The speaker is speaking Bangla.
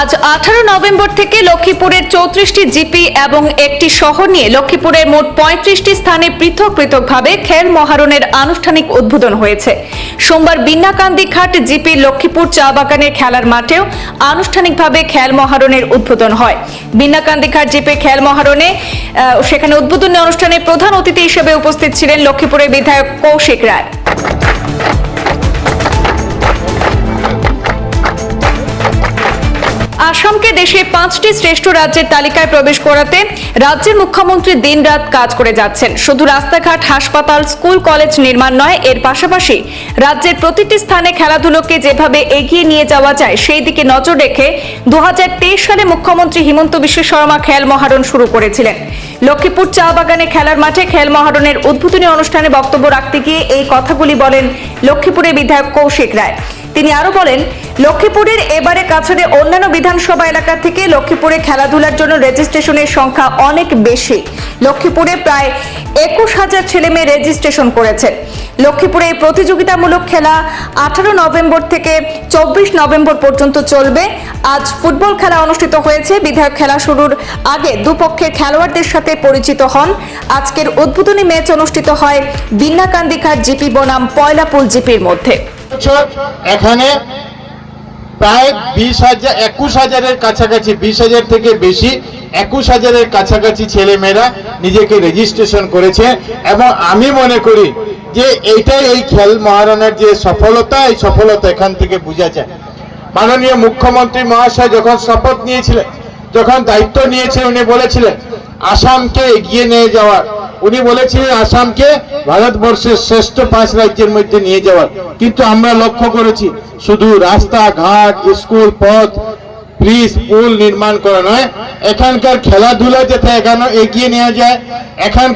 আজ আঠারো নভেম্বর থেকে লক্ষ্মীপুরের চৌত্রিশটি জিপি এবং একটি শহর নিয়ে লক্ষ্মীপুরের মোট পঁয়ত্রিশটি স্থানে পৃথক পৃথকভাবে খেল মহারণের আনুষ্ঠানিক উদ্বোধন হয়েছে। সোমবার বিন্নাকান্দি ঘাট জিপি লক্ষ্মীপুর চা বাগানের খেলার মাঠেও আনুষ্ঠানিকভাবে খেল মহারণের উদ্বোধন হয়। বিন্নাকান্দি ঘাট জিপি খেল মহারণে সেখানে উদ্বোধনী অনুষ্ঠানে প্রধান অতিথি হিসেবে উপস্থিত ছিলেন লক্ষ্মীপুরের বিধায়ক কৌশিক রায়। আসামকে দেশে পাঁচটি শ্রেষ্ঠ রাজ্যের তালিকায় প্রবেশ করাতে রাজ্যের মুখ্যমন্ত্রী দিনরাত কাজ করে যাচ্ছেন। শুধু রাস্তাঘাট, হাসপাতাল, স্কুল, কলেজ নির্মাণ নয়, এর পাশাপাশি রাজ্যের প্রতিটি স্থানে খেলাধুলোকে যেভাবে এগিয়ে নিয়ে যাওয়া যায়, সেই দিকে নজর রেখে দু হাজার তেইশ সালে মুখ্যমন্ত্রী হিমন্ত বিশ্ব শর্মা খেল মহারণ শুরু করেছিলেন। লক্ষ্মীপুর চা বাগানে খেলার মাঠে খেল মহারণের উদ্বোধনী অনুষ্ঠানে বক্তব্য রাখতে গিয়ে এই কথাগুলি বলেন লক্ষ্মীপুরের বিধায়ক কৌশিক রায়। তিনি আরও বলেন, লক্ষ্মীপুরের এবারে কাছাড়ে অন্যান্য বিধানসভা এলাকা থেকে লক্ষ্মীপুরে খেলাধুলার জন্য রেজিস্ট্রেশনের সংখ্যা অনেক বেশি। লক্ষ্মীপুরে প্রায় একুশ হাজার ছেলে মেয়ে রেজিস্ট্রেশন করেছে লক্ষ্মীপুরে এই প্রতিযোগিতামূলক খেলা আঠারো নভেম্বর থেকে চব্বিশ নভেম্বর পর্যন্ত চলবে। আজ ফুটবল খেলা অনুষ্ঠিত হয়েছে। বিধায়ক খেলা শুরুর আগে দুপক্ষের খেলোয়াড়দের সাথে পরিচিত হন। আজকের উদ্বোধনী ম্যাচ অনুষ্ঠিত হয় বিন্নাকান্দিঘাট জিপি বনাম পয়লাপুল জিপির মধ্যে। বছর। এখানে প্রায় বিশ হাজার, একুশ হাজারের কাছাকাছি, বিশ হাজার থেকে বেশি একুশ হাজারের কাছাকাছি ছেলেমেয়েরা নিজেকে রেজিস্ট্রেশন করেছে। এবং আমি মনে করি যে এইটাই এই খেল মহারণের যে সফলতা, এই সফলতা এখান থেকে বোঝা যায় মাননীয় মুখ্যমন্ত্রী মহাশয় যখন শপথ নিয়েছিলেন, যখন দায়িত্ব নিয়েছে উনি বলেছিলেন, আসামকে এগিয়ে নিয়ে যাওয়ার উনি বলেছিলেন আসামকে ভারতবর্ষের শ্রেষ্ঠ পাঁচ রাজ্যের মধ্যে নিয়ে যাওয়ার। কিন্তু আমরা লক্ষ্য করেছি, শুধু রাস্তা ঘাট স্কুল, পথ, ব্রিজ, পুল নির্মাণ করা নয়, এখানকার খেলাধুলা যাতে এখানে এগিয়ে নেওয়া যায়, এখান